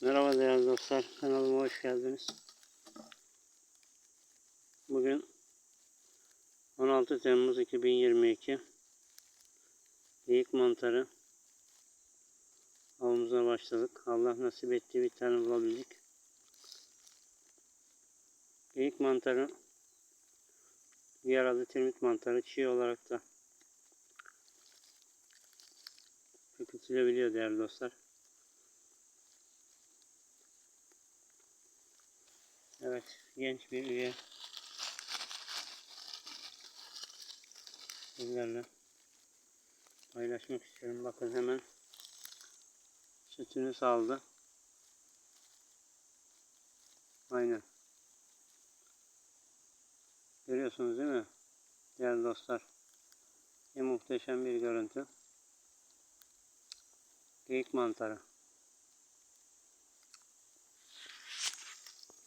Merhaba değerli dostlar, kanalıma hoş geldiniz. Bugün 16 Temmuz 2022 Geyik mantarı avımıza başladık. Allah nasip ettiği bir tane bulabildik. Geyik mantarı diğer adı termit mantarı çiğ olarak da tüketilebiliyor değerli dostlar. Evet, genç bir üye. Sizlerle paylaşmak istiyorum. Bakın hemen sütünü saldı. Aynen. Görüyorsunuz değil mi? Değerli dostlar. Ne muhteşem bir görüntü. Geyik mantarı.